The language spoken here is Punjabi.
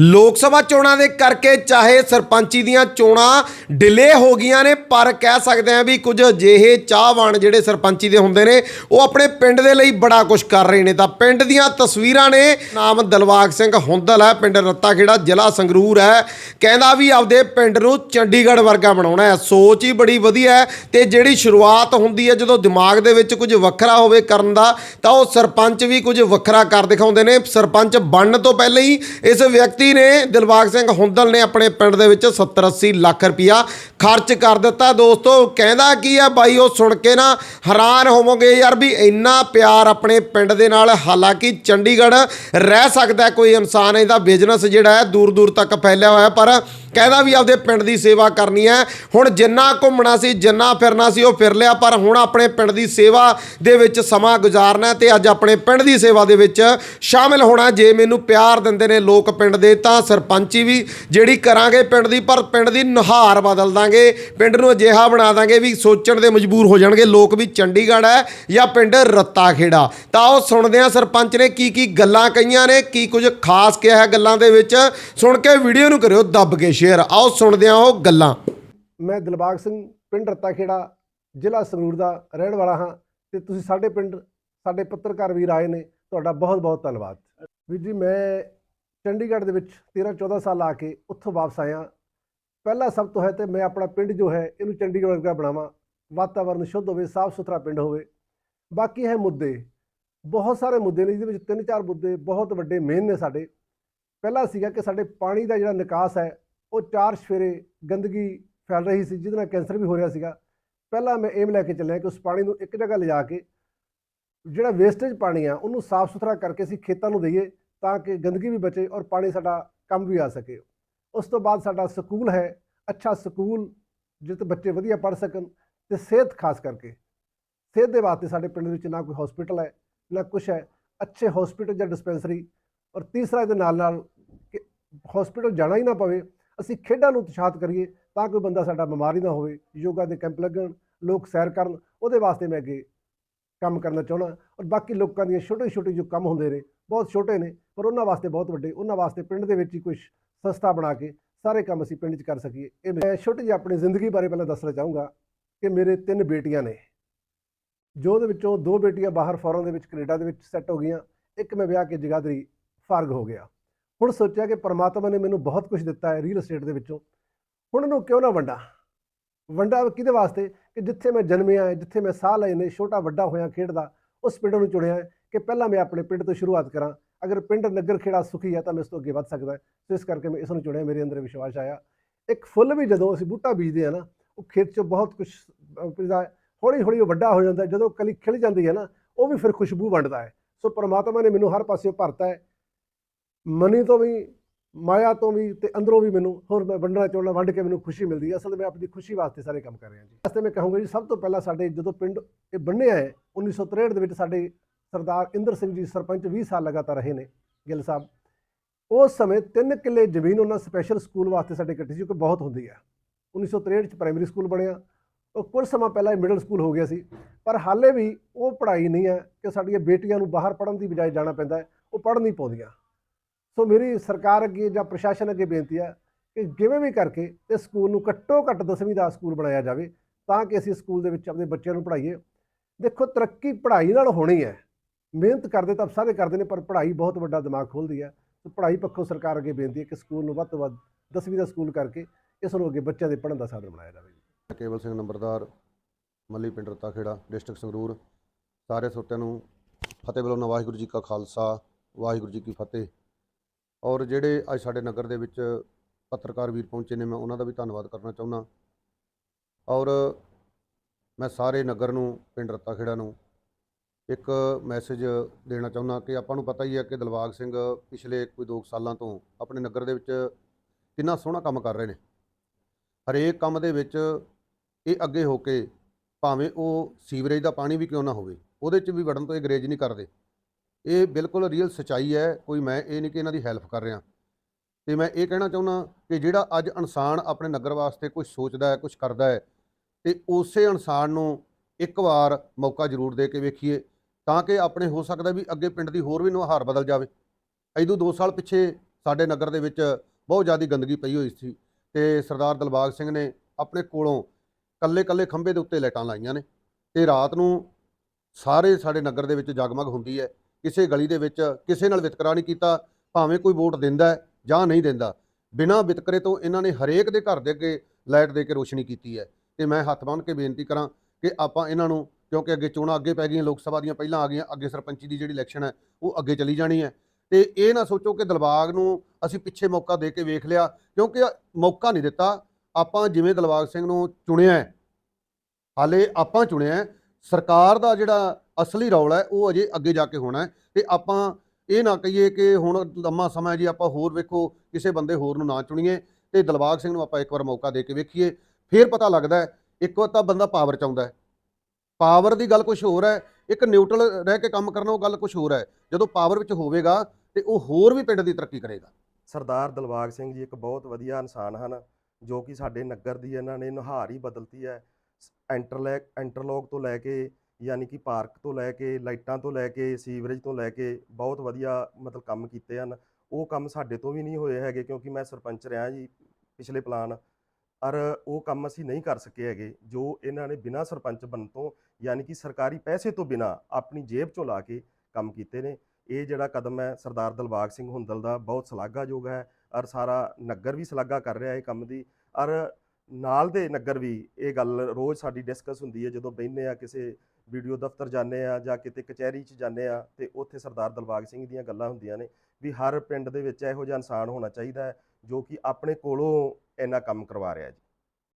ਲੋਕ ਸਭਾ ਚੋਣਾਂ ਦੇ ਕਰਕੇ ਚਾਹੇ ਸਰਪੰਚੀ ਦੀਆਂ ਚੋਣਾਂ ਡਿਲੇ ਹੋ ਗਈਆਂ ਨੇ, ਪਰ ਕਹਿ ਸਕਦੇ ਆ ਵੀ ਕੁਝ ਅਜਿਹੇ ਚਾਹਵਾਨ ਜਿਹੜੇ ਸਰਪੰਚੀ ਦੇ ਹੁੰਦੇ ਨੇ, ਉਹ ਆਪਣੇ ਪਿੰਡ ਦੇ ਲਈ ਬੜਾ ਕੁਝ ਕਰ ਰਹੇ ਨੇ। ਤਾਂ ਪਿੰਡ ਦੀਆਂ ਤਸਵੀਰਾਂ ਨੇ, ਨਾਮ ਦਲਵਾਗ ਸਿੰਘ ਹੁੰਦਲ ਹੈ, ਪਿੰਡ ਰੱਤਾਖੇੜਾ, ਜ਼ਿਲ੍ਹਾ ਸੰਗਰੂਰ ਹੈ। ਕਹਿੰਦਾ ਵੀ ਆਪਦੇ ਪਿੰਡ ਨੂੰ ਚੰਡੀਗੜ੍ਹ ਵਰਗਾ ਬਣਾਉਣਾ ਹੈ। ਸੋਚ ਹੀ ਬੜੀ ਵਧੀਆ ਹੈ ਤੇ ਜਿਹੜੀ ਸ਼ੁਰੂਆਤ ਹੁੰਦੀ ਹੈ, ਜਦੋਂ ਦਿਮਾਗ ਦੇ ਵਿੱਚ ਕੁਝ ਵੱਖਰਾ ਹੋਵੇ ਕਰਨ ਦਾ, ਤਾਂ ਉਹ ਸਰਪੰਚ ਵੀ ਕੁਝ ਵੱਖਰਾ ਕਰ ਦਿਖਾਉਂਦੇ ਨੇ। ਸਰਪੰਚ ਬਣਨ ਤੋਂ ਪਹਿਲਾਂ ਹੀ ਇਸ ਵਿਅਕਤੀ ਨੇ ਦਿਲਬਾਗ ਸਿੰਘ ਹੁੰਦਲ ਨੇ ਆਪਣੇ ਪਿੰਡ ਦੇ ਵਿੱਚ 70 80 ਲੱਖ ਰੁਪਇਆ ਖਰਚ ਕਰ ਦਿੱਤਾ। ਦੋਸਤੋ, ਕਹਿੰਦਾ ਕੀ ਆ ਬਾਈ, ਉਹ ਸੁਣ ਕੇ ਨਾ ਹੈਰਾਨ ਹੋਵੋਗੇ ਯਾਰ ਵੀ ਇੰਨਾ ਪਿਆਰ ਆਪਣੇ ਪਿੰਡ ਦੇ ਨਾਲ, ਹਾਲਾਂਕਿ ਚੰਡੀਗੜ੍ਹ ਰਹਿ ਸਕਦਾ ਕੋਈ ਇਨਸਾਨ, ਇਹਦਾ ਬਿਜ਼ਨਸ ਜਿਹੜਾ ਹੈ ਦੂਰ ਦੂਰ ਤੱਕ ਫੈਲਿਆ ਹੋਇਆ, ਪਰ ਕਹਿੰਦਾ ਵੀ ਆਪਦੇ ਪਿੰਡ ਦੀ ਸੇਵਾ ਕਰਨੀ ਹੈ। ਹੁਣ ਜਿੰਨਾ ਘੁੰਮਣਾ ਸੀ, ਜਿੰਨਾ ਫਿਰਨਾ ਸੀ, ਉਹ ਫਿਰ ਲਿਆ, ਪਰ ਹੁਣ ਆਪਣੇ ਪਿੰਡ ਦੀ ਸੇਵਾ ਦੇ ਵਿੱਚ ਸਮਾਂ ਗੁਜ਼ਾਰਨਾ ਹੈ ਤੇ ਅੱਜ ਆਪਣੇ ਪਿੰਡ ਦੀ ਸੇਵਾ ਦੇ ਵਿੱਚ ਸ਼ਾਮਿਲ ਹੋਣਾ ਜੇ ਮੈਨੂੰ ਪਿਆਰ ਦਿੰਦੇ ਨੇ ਲੋਕ ਪਿੰਡ ਦੇ, ਤਾਂ ਸਰਪੰਚੀ ਵੀ ਜਿਹੜੀ ਕਰਾਂਗੇ ਪਿੰਡ ਦੀ, ਪਰ ਪਿੰਡ ਦੀ ਨੁਹਾਰ ਬਦਲ ਦਾਂਗੇ। ਪਿੰਡ ਨੂੰ ਅਜਿਹਾ ਬਣਾ ਦਾਂਗੇ ਵੀ ਸੋਚਣ ਦੇ ਮਜਬੂਰ ਹੋ ਜਾਣਗੇ। ਲੋਕ ਵੀ ਚੰਡੀਗੜ੍ਹ ਹੈ ਜਾਂ ਪਿੰਡ ਰੱਤਾਖੇੜਾ। ਤਾਂ ਉਹ ਸੁਣਦੇ ਆ ਸਰਪੰਚ ਨੇ ਕੀ ਕੀ ਗੱਲਾਂ ਕਹੀਆਂ ਨੇ, ਕੀ ਕੁਝ ਖਾਸ ਕਿਹਾ ਹੈ ਗੱਲਾਂ ਦੇ ਵਿੱਚ। ਸੁਣ ਕੇ ਵੀਡੀਓ ਨੂੰ ਕਰਿਓ ਦੱਬ ਕੇ ਸ਼ੇਅਰ, ਆਓ ਸੁਣਦੇ ਆ ਉਹ ਗੱਲਾਂ। ਮੈਂ ਦਿਲਬਾਗ ਸਿੰਘ, ਪਿੰਡ ਰੱਤਾਖੇੜਾ, ਜ਼ਿਲ੍ਹਾ ਸੰਗਰੂਰ ਦਾ ਰਹਿਣ ਵਾਲਾ ਹਾਂ ਤੇ ਤੁਸੀਂ ਸਾਡੇ ਪਿੰਡ, ਸਾਡੇ ਪੱਤਰਕਾਰ ਵੀਰ ਆਏ ਨੇ, ਤੁਹਾਡਾ ਬਹੁਤ ਬਹੁਤ ਧੰਨਵਾਦ। ਵੀਰ ਜੀ, ਮੈਂ ਚੰਡੀਗੜ੍ਹ ਦੇ ਵਿੱਚ 13 14 ਸਾਲ ਆ ਕੇ ਉੱਥੋਂ ਵਾਪਸ ਆਇਆ। ਪਹਿਲਾ ਸਭ ਤੋਂ ਹੈ ਤੇ ਮੈਂ ਆਪਣਾ ਪਿੰਡ ਜੋ ਹੈ, ਇਹਨੂੰ ਚੰਡੀਗੜ੍ਹ ਵਰਗਾ ਬਣਾਵਾਂ। ਵਾਤਾਵਰਨ ਸ਼ੁੱਧ ਹੋਵੇ ਸਾਫ਼ ਸੁਥਰਾ ਪਿੰਡ ਹੋਵੇ। ਬਾਕੀ ਹੈ ਮੁੱਦੇ। ਬਹੁਤ ਸਾਰੇ ਮੁੱਦੇ ਨੇ, ਜਿਹਦੇ ਵਿੱਚ ਤਿੰਨ ਚਾਰ ਮੁੱਦੇ ਬਹੁਤ ਵੱਡੇ ਮੇਨ ਨੇ ਸਾਡੇ। ਪਹਿਲਾ ਸੀਗਾ ਕਿ ਸਾਡੇ ਪਾਣੀ ਦਾ ਜਿਹੜਾ ਨਿਕਾਸ ਹੈ ਉਹ ਚਾਰ ਸਫੇਰੇ ਗੰਦਗੀ ਫੈਲ ਰਹੀ ਸੀ, ਜਿਹਦੇ ਨਾਲ ਕੈਂਸਰ ਵੀ ਹੋ ਰਿਹਾ ਸੀਗਾ। ਪਹਿਲਾਂ ਮੈਂ ਏਮ ਲੈ ਕੇ ਚੱਲਿਆ ਕਿ ਉਸ ਪਾਣੀ ਨੂੰ ਇੱਕ ਜਗ੍ਹਾ ਲਿਜਾ ਕੇ ਜਿਹੜਾ ਵੇਸਟੇਜ ਪਾਣੀ ਆ, ਉਹਨੂੰ ਸਾਫ਼ ਸੁਥਰਾ ਕਰਕੇ ਅਸੀਂ ਖੇਤਾਂ ਨੂੰ ਦਈਏ ਤਾਂ ਕਿ ਗੰਦਗੀ ਵੀ ਬਚੇ ਔਰ ਪਾਣੀ ਸਾਡਾ ਕੰਮ ਵੀ ਆ ਸਕੇ। ਉਸ ਤੋਂ ਬਾਅਦ ਸਾਡਾ ਸਕੂਲ ਹੈ, ਅੱਛਾ ਸਕੂਲ ਜਿੱਥੇ ਬੱਚੇ ਵਧੀਆ ਪੜ੍ਹ ਸਕਣ ਤੇ ਸਿਹਤ ਖਾਸ ਕਰਕੇ। ਸਿਹਤ ਦੇ ਵਾਸਤੇ ਸਾਡੇ ਪਿੰਡ ਵਿੱਚ ਨਾ ਕੋਈ ਹਸਪੀਟਲ ਹੈ, ਨਾ ਕੁਛ ਹੈ। ਅੱਛੇ ਹਸਪੀਟਲ ਜਾਂ ਡਿਸਪੈਂਸਰੀ ਔਰ ਤੀਸਰਾ ਇਹਦੇ ਨਾਲ ਨਾਲ ਕਿ ਹਸਪੀਟਲ ਜਾਣਾ ਹੀ ਨਾ ਪਵੇ ਅਸੀਂ ਖੇਡਾਂ ਨੂੰ ਉਤਸ਼ਾਹਤ ਕਰੀਏ ਤਾਂ ਕੋਈ ਬੰਦਾ ਸਾਡਾ ਬਿਮਾਰ ਹੀ ਨਾ ਹੋਵੇ, ਯੋਗਾ ਦੇ ਕੈਂਪ ਲੱਗਣ, ਲੋਕ ਸੈਰ ਕਰਨ, ਉਹਦੇ ਵਾਸਤੇ ਮੈਂ ਅੱਗੇ ਕੰਮ ਕਰਨਾ ਚਾਹੁੰਦਾ ਔਰ ਬਾਕੀ ਲੋਕਾਂ ਦੀਆਂ ਛੋਟੇ ਛੋਟੇ ਜੋ ਕੰਮ ਹੁੰਦੇ ਨੇ, ਬਹੁਤ ਛੋਟੇ ਨੇ, ਪਰ ਉਹਨਾਂ ਵਾਸਤੇ ਬਹੁਤ ਵੱਡੇ, ਉਹਨਾਂ ਵਾਸਤੇ ਪਿੰਡ ਦੇ ਵਿੱਚ ਹੀ ਕੁਝ ਸੰਸਥਾ ਬਣਾ ਕੇ ਸਾਰੇ ਕੰਮ ਅਸੀਂ ਪਿੰਡ 'ਚ ਕਰ ਸਕੀਏ। ਇਹ ਮੈਂ ਛੋਟੀ ਜਿਹੀ ਆਪਣੀ ਜ਼ਿੰਦਗੀ ਬਾਰੇ ਪਹਿਲਾਂ ਦੱਸਣਾ ਚਾਹੂੰਗਾ ਕਿ ਮੇਰੇ ਤਿੰਨ ਬੇਟੀਆਂ ਨੇ, ਜੋ ਦੇ ਵਿੱਚੋਂ ਦੋ ਬੇਟੀਆਂ ਬਾਹਰ ਫੋਰਨ ਦੇ ਵਿੱਚ ਕੈਨੇਡਾ ਦੇ ਵਿੱਚ ਸੈੱਟ ਹੋ ਗਈਆਂ, ਇੱਕ ਮੈਂ ਵਿਆਹ ਕੇ ਜਗਾਦਰੀ, ਫਾਰਗ ਹੋ ਗਿਆ। ਹੁਣ ਸੋਚਿਆ ਕਿ ਪਰਮਾਤਮਾ ਨੇ ਮੈਨੂੰ ਬਹੁਤ ਕੁਝ ਦਿੱਤਾ ਹੈ ਰੀਅਲ ਏਸਟੇਟ ਦੇ ਵਿੱਚੋਂ। ਹੁਣ ਇਹਨੂੰ ਕਿਉਂ ਨਾ ਵੰਡਾ? ਵੰਡਾ ਕਿਹਦੇ ਵਾਸਤੇ? ਕਿ ਜਿੱਥੇ ਮੈਂ ਜਨਮਿਆ ਹੈ, ਜਿੱਥੇ ਮੈਂ ਸਾਹ ਲਏ ਨੇ, ਛੋਟਾ ਵੱਡਾ ਹੋਇਆ ਖੇਡਦਾ, ਉਸ ਪਿੰਡ ਨੂੰ ਚੁਣਿਆ ਹੈ ਕਿ ਪਹਿਲਾਂ ਮੈਂ ਆਪਣੇ ਪਿੰਡ ਤੋਂ ਸ਼ੁਰੂਆਤ ਕਰਾਂ। ਅਗਰ ਪਿੰਡ ਨਗਰ ਖੇੜਾ ਸੁਖੀ ਹੈ ਤਾਂ ਮੈਂ ਇਸ ਤੋਂ ਅੱਗੇ ਵੱਧ ਸਕਦਾ ਸੋ ਇਸ ਕਰਕੇ ਮੈਂ ਇਸ ਨੂੰ ਚੁਣਿਆ, ਮੇਰੇ ਅੰਦਰ ਵਿਸ਼ਵਾਸ ਆਇਆ। ਇੱਕ ਫੁੱਲ ਵੀ ਜਦੋਂ ਅਸੀਂ ਬੂਟਾ ਬੀਜਦੇ ਆ ਨਾ, ਉਹ ਖੇਤ 'ਚ ਬਹੁਤ ਕੁਝ ਹੌਲੀ ਹੌਲੀ ਉਹ ਵੱਡਾ ਹੋ ਜਾਂਦਾ ਜਦੋਂ ਕਲੀ ਖਿਲ ਜਾਂਦੀ ਹੈ ਨਾ, ਉਹ ਵੀ ਫਿਰ ਖੁਸ਼ਬੂ ਵੰਡਦਾ ਹੈ। ਸੋ ਪਰਮਾਤਮਾ ਨੇ ਮੈਨੂੰ ਹਰ ਪਾਸਿਓਂ ਭਰਤਾ ਹੈ। ਮਨੀ ਤੋਂ ਵੀ, ਮਾਇਆ ਤੋਂ ਵੀ ਤੇ ਅੰਦਰੋਂ ਵੀ ਮੈਨੂੰ, ਹੋਰ ਮੈਂ ਵੰਡਣਾ ਚਾਹੁੰਦਾ, ਵੰਡ ਕੇ ਮੈਨੂੰ ਖੁਸ਼ੀ ਮਿਲਦੀ ਹੈ। ਅਸਲ ਮੈਂ ਆਪਣੀ ਖੁਸ਼ੀ ਵਾਸਤੇ ਸਾਰੇ ਕੰਮ ਕਰ ਰਿਹਾ ਜੀ। ਵਾਸਤੇ ਮੈਂ ਕਹੂੰਗਾ ਜੀ, ਸਭ ਤੋਂ ਪਹਿਲਾਂ ਸਾਡੇ ਜਦੋਂ ਪਿੰਡ ਇਹ ਬੰਨਿਆ ਹੈ 1963 ਦੇ ਵਿੱਚ ਸਾਡੇ ਸਰਦਾਰ ਇੰਦਰ ਸਿੰਘ ਜੀ ਸਰਪੰਚ 20 ਸਾਲ ਲਗਾਤਾਰ ਰਹੇ ਨੇ, ਗਿੱਲ ਸਾਹਿਬ। ਉਸ ਸਮੇਂ 3 ਕਿੱਲੇ ਜ਼ਮੀਨ ਉਹਨਾਂ ਸਪੈਸ਼ਲ ਸਕੂਲ ਵਾਸਤੇ ਸਾਡੇ ਕੱਟੀ ਸੀ ਕਿ ਬਹੁਤ ਹੁੰਦੀ ਹੈ 1963 ਚ ਪ੍ਰਾਇਮਰੀ ਸਕੂਲ ਬਣਿਆ। ਉਹ ਕੁਝ ਸਮਾਂ ਪਹਿਲਾਂ ਇਹ ਮਿਡਲ ਸਕੂਲ ਹੋ ਗਿਆ ਸੀ। ਪਰ ਹਾਲੇ ਵੀ ਉਹ ਪੜ੍ਹਾਈ ਨਹੀਂ ਹੈ ਕਿ ਸਾਡੀਆਂ ਬੇਟੀਆਂ ਨੂੰ ਬਾਹਰ ਪੜ੍ਹਨ ਦੀ ਬਜਾਏ ਜਾਣਾ ਪੈਂਦਾ ਉਹ ਪੜ੍ਹ ਨਹੀਂ ਪਾਉਂਦੀਆਂ। ਸੋ ਮੇਰੀ ਸਰਕਾਰ ਅੱਗੇ ਜਾਂ ਪ੍ਰਸ਼ਾਸਨ ਅੱਗੇ ਬੇਨਤੀ ਹੈ ਕਿ ਜਿਵੇਂ ਵੀ ਕਰਕੇ ਇਸ ਸਕੂਲ ਨੂੰ ਘੱਟੋ ਘੱਟ 10ਵੀਂ ਦਾ ਸਕੂਲ ਬਣਾਇਆ ਜਾਵੇ ਤਾਂ ਕਿ ਅਸੀਂ ਸਕੂਲ ਦੇ ਵਿੱਚ ਆਪਣੇ ਬੱਚਿਆਂ ਨੂੰ ਪੜ੍ਹਾਈਏ। ਦੇਖੋ, ਤਰੱਕੀ ਪੜ੍ਹਾਈ ਨਾਲ ਹੋਣੀ ਹੈ। ਮਿਹਨਤ ਕਰਦੇ ਤਾਂ ਸਾਰੇ ਕਰਦੇ ਨੇ, ਪਰ ਪੜ੍ਹਾਈ ਬਹੁਤ ਵੱਡਾ ਦਿਮਾਗ ਖੋਲਦੀ ਹੈ। ਸੋ ਪੜ੍ਹਾਈ ਪੱਖੋਂ ਸਰਕਾਰ ਅੱਗੇ ਬੇਨਤੀ ਹੈ ਕਿ ਸਕੂਲ ਨੂੰ ਵੱਧ ਤੋਂ ਵੱਧ 10ਵੀਂ ਦਾ ਸਕੂਲ ਕਰਕੇ ਇਸ ਨੂੰ ਅੱਗੇ ਬੱਚਿਆਂ ਦੇ ਪੜ੍ਹਨ ਦਾ ਸਾਧਨ ਬਣਾਇਆ ਜਾਵੇ। ਕੇਵਲ ਸਿੰਘ ਨੰਬਰਦਾਰ, ਮੱਲੀ ਪਿੰਡ ਰਤਾਖੇੜਾ, ਡਿਸਟ੍ਰਿਕਟ ਸੰਗਰੂਰ। ਸਾਰੇ ਸੋਤਿਆਂ ਨੂੰ ਫਤਿਹ ਬੁਲਾਉਣਾ ਵਾਹਿਗੁਰੂ ਜੀ ਕਾ ਖਾਲਸਾ, ਵਾਹਿਗੁਰੂ ਜੀ ਕੀ ਫਤਿਹ। ਔਰ ਜਿਹੜੇ ਅੱਜ ਸਾਡੇ ਨਗਰ ਦੇ ਵਿੱਚ ਪੱਤਰਕਾਰ ਵੀਰ ਪਹੁੰਚੇ ਨੇ, ਮੈਂ ਉਹਨਾਂ ਦਾ ਵੀ ਧੰਨਵਾਦ ਕਰਨਾ ਚਾਹੁੰਦਾ। ਔਰ ਮੈਂ ਸਾਰੇ ਨਗਰ ਨੂੰ, ਪਿੰਡ ਰੱਤਾਖੇੜਾ ਨੂੰ ਇੱਕ ਮੈਸੇਜ ਦੇਣਾ ਚਾਹੁੰਦਾ ਕਿ ਆਪਾਂ ਨੂੰ ਪਤਾ ਹੀ ਹੈ ਕਿ ਦਿਲਬਾਗ ਸਿੰਘ ਪਿਛਲੇ ਕੋਈ 2 ਸਾਲਾਂ ਤੋਂ ਆਪਣੇ ਨਗਰ ਦੇ ਵਿੱਚ ਕਿੰਨਾ ਸੋਹਣਾ ਕੰਮ ਕਰ ਰਹੇ ਨੇ। ਹਰੇਕ ਕੰਮ ਦੇ ਵਿੱਚ ਇਹ ਅੱਗੇ ਹੋ ਕੇ ਭਾਵੇਂ ਉਹ ਸੀਵਰੇਜ ਦਾ ਪਾਣੀ ਵੀ ਕਿਉਂ ਨਾ ਹੋਵੇ, ਉਹਦੇ 'ਚ ਵੀ ਵੜਨ ਤੋਂ ਇਹ ਗਰੇਜ ਨਹੀਂ ਕਰਦੇ। ਇਹ ਬਿਲਕੁਲ ਰੀਅਲ ਸਚਾਈ ਹੈ, ਕੋਈ ਮੈਂ ਇਹ ਨਹੀਂ ਕਿ ਇਹਨਾਂ ਦੀ ਹੈਲਪ ਕਰ ਰਿਹਾ। ਤੇ ਮੈਂ ਇਹ ਕਹਿਣਾ ਚਾਹੁੰਦਾ ਕਿ ਜਿਹੜਾ ਅੱਜ ਇਨਸਾਨ ਆਪਣੇ ਨਗਰ ਵਾਸਤੇ ਕੁਝ ਸੋਚਦਾ ਹੈ ਕੁਝ ਕਰਦਾ ਹੈ, ਤੇ ਉਸੇ ਇਨਸਾਨ ਨੂੰ ਇੱਕ ਵਾਰ ਮੌਕਾ ਜ਼ਰੂਰ ਦੇ ਕੇ ਵੇਖੀਏ, ਤਾਂ ਕਿ ਆਪਣੇ ਹੋ ਸਕਦਾ ਵੀ ਅੱਗੇ ਪਿੰਡ ਦੀ ਹੋਰ ਵੀ ਨੁਹਾਰ ਬਦਲ ਜਾਵੇ। ਐਦੋਂ 2 ਸਾਲ ਪਿੱਛੇ ਸਾਡੇ ਨਗਰ ਦੇ ਵਿੱਚ ਬਹੁਤ ਜ਼ਿਆਦਾ ਗੰਦਗੀ ਪਈ ਹੋਈ ਸੀ ਤੇ ਸਰਦਾਰ ਦਿਲਬਾਗ ਸਿੰਘ ਨੇ ਆਪਣੇ ਕੋਲੋਂ ਕੱਲੇ ਕੱਲੇ ਖੰਭੇ ਦੇ ਉੱਤੇ ਲਾਈਟਾਂ ਲਾਈਆਂ ਨੇ ਤੇ ਰਾਤ ਨੂੰ ਸਾਰੇ ਸਾਡੇ ਨਗਰ ਦੇ ਵਿੱਚ ਜਗਮਗ ਹੁੰਦੀ ਹੈ। ਕਿਸੇ ਗਲੀ ਦੇ ਵਿੱਚ ਕਿਸੇ ਨਾਲ ਵਿਤਕਰਾ ਨਹੀਂ ਕੀਤਾ, ਭਾਵੇਂ ਕੋਈ ਵੋਟ ਦਿੰਦਾ ਜਾਂ ਨਹੀਂ ਦਿੰਦਾ, ਬਿਨਾਂ ਵਿਤਕਰੇ ਤੋਂ ਇਹਨਾਂ ਨੇ ਹਰੇਕ ਦੇ ਘਰ ਦੇ ਅੱਗੇ ਲਾਈਟ ਦੇ ਕੇ ਰੋਸ਼ਨੀ ਕੀਤੀ ਹੈ। ਤੇ ਮੈਂ ਹੱਥ ਬੰਨ੍ਹ ਕੇ ਬੇਨਤੀ ਕਰਾਂ ਕਿ ਆਪਾਂ ਇਹਨਾਂ ਨੂੰ, ਕਿਉਂਕਿ ਅੱਗੇ ਚੋਣਾਂ ਅੱਗੇ ਪੈ ਗਈਆਂ, ਲੋਕ ਸਭਾ ਦੀਆਂ ਪਹਿਲਾਂ ਆ ਗਈਆਂ, ਅੱਗੇ ਸਰਪੰਚੀ ਦੀ ਜਿਹੜੀ ਇਲੈਕਸ਼ਨ ਹੈ, ਉਹ ਅੱਗੇ ਚਲੀ ਜਾਣੀ ਹੈ। ਤੇ ਇਹ ਨਾ ਸੋਚੋ ਕਿ ਦਿਲਬਾਗ ਨੂੰ ਅਸੀਂ ਪਿੱਛੇ ਮੌਕਾ ਦੇ ਕੇ ਵੇਖ ਲਿਆ, ਕਿਉਂਕਿ ਮੌਕਾ ਨਹੀਂ ਦਿੱਤਾ, ਆਪਾਂ ਜਿਵੇਂ ਦਿਲਬਾਗ ਸਿੰਘ ਨੂੰ ਚੁਣਿਆ ਹਾਲੇ ਆਪਾਂ ਚੁਣਿਆ ਸਰਕਾਰ ਦਾ ਜਿਹੜਾ ਅਸਲੀ ਰੌਲਾ ਹੈ, ਉਹ ਅਜੇ ਅੱਗੇ ਜਾ ਕੇ ਹੋਣਾ ਹੈ ਤੇ ਆਪਾਂ ਇਹ ਨਾ ਕਹੀਏ ਕਿ ਹੁਣ ਲੰਮਾ ਸਮਾਂ ਹੈ ਜੀ, ਆਪਾਂ ਹੋਰ ਵੇਖੋ ਕਿਸੇ ਬੰਦੇ ਹੋਰ ਨੂੰ ਨਾ ਚੁਣੀਏ ਤੇ ਦਿਲਬਾਗ ਸਿੰਘ ਨੂੰ ਆਪਾਂ ਇੱਕ ਵਾਰ ਮੌਕਾ ਦੇ ਕੇ ਵੇਖੀਏ, ਫਿਰ ਪਤਾ ਲੱਗਦਾ ਇੱਕ ਵਾਰ ਤਾਂ ਬੰਦਾ ਪਾਵਰ ਚ ਆਉਂਦਾ ਹੈ। ਪਾਵਰ ਦੀ ਗੱਲ ਕੁਝ ਹੋਰ ਹੈ, ਇੱਕ ਨਿਊਟਰਲ ਰਹਿ ਕੇ ਕੰਮ ਕਰਨਾ, ਉਹ ਗੱਲ ਕੁਝ ਹੋਰ ਹੈ, ਜਦੋਂ ਪਾਵਰ ਵਿੱਚ ਹੋਵੇਗਾ ਤੇ ਉਹ ਹੋਰ ਵੀ ਪਿੰਡ ਦੀ ਤਰੱਕੀ ਕਰੇਗਾ। ਸਰਦਾਰ ਦਿਲਬਾਗ ਸਿੰਘ ਜੀ ਇੱਕ ਬਹੁਤ ਵਧੀਆ ਇਨਸਾਨ ਹਨ, ਜੋ ਕਿ ਸਾਡੇ ਨਗਰ ਦੀ ਇਹਨਾਂ ਨੇ ਨੁਹਾਰ ਹੀ ਬਦਲਤੀ ਹੈ ਐਂਟਰਲੈਕ ਐਂਟਰਲੋਕ ਤੋਂ ਲੈ ਕੇ ਯਾਨੀ ਕਿ ਪਾਰਕ ਤੋਂ ਲੈ ਕੇ, ਲਾਈਟਾਂ ਤੋਂ ਲੈ ਕੇ, ਸੀਵਰੇਜ ਤੋਂ ਲੈ ਕੇ ਬਹੁਤ ਵਧੀਆ ਮਤਲਬ ਕੰਮ ਕੀਤੇ ਹਨ। ਉਹ ਕੰਮ ਸਾਡੇ ਤੋਂ ਵੀ ਨਹੀਂ ਹੋਏ ਹੈਗੇ ਕਿਉਂਕਿ ਮੈਂ ਸਰਪੰਚ ਰਿਹਾ ਜੀ ਪਿਛਲੇ ਪਲਾਨ। ਔਰ ਉਹ ਕੰਮ ਅਸੀਂ ਨਹੀਂ ਕਰ ਸਕੇ ਹੈਗੇ, ਜੋ ਇਹਨਾਂ ਨੇ ਬਿਨਾਂ ਸਰਪੰਚ ਬਣ ਤੋਂ ਯਾਨੀ ਕਿ ਸਰਕਾਰੀ ਪੈਸੇ ਤੋਂ ਬਿਨਾਂ ਆਪਣੀ ਜੇਬ ਚੋਂ ਲਾ ਕੇ ਕੰਮ ਕੀਤੇ ਨੇ। ਇਹ ਜਿਹੜਾ ਕਦਮ ਹੈ ਸਰਦਾਰ ਦਿਲਬਾਗ ਸਿੰਘ ਹੁੰਦਲ ਦਾ ਬਹੁਤ ਸ਼ਲਾਘਾਯੋਗ ਹੈ ਔਰ ਸਾਰਾ ਨਗਰ ਵੀ ਸ਼ਲਾਘਾ ਕਰ ਰਿਹਾ ਇਹ ਕੰਮ ਦੀ। ਔਰ ਨਾਲ ਦੇ ਨਗਰ ਵੀ ਇਹ ਗੱਲ ਰੋਜ਼ ਸਾਡੀ ਡਿਸਕਸ ਹੁੰਦੀ ਹੈ ਜਦੋਂ ਬਹਿੰਦੇ ਆ ਕਿਸੇ ਵੀਡੀਓ ਦਫ਼ਤਰ ਜਾਂਦੇ ਆ ਜਾਂ ਕਿਤੇ ਕਚਹਿਰੀ 'ਚ ਜਾਂਦੇ ਆ ਤੇ ਉੱਥੇ ਸਰਦਾਰ ਦਿਲਬਾਗ ਸਿੰਘ ਦੀਆਂ ਗੱਲਾਂ ਹੁੰਦੀਆਂ ਨੇ ਵੀ ਹਰ ਪਿੰਡ ਦੇ ਵਿੱਚ ਇਹੋ ਜਿਹਾ ਇਨਸਾਨ ਹੋਣਾ ਚਾਹੀਦਾ ਹੈ ਜੋ ਕਿ ਆਪਣੇ ਕੋਲੋਂ ਇੰਨਾ ਕੰਮ ਕਰਵਾ ਰਿਹਾ ਜੀ।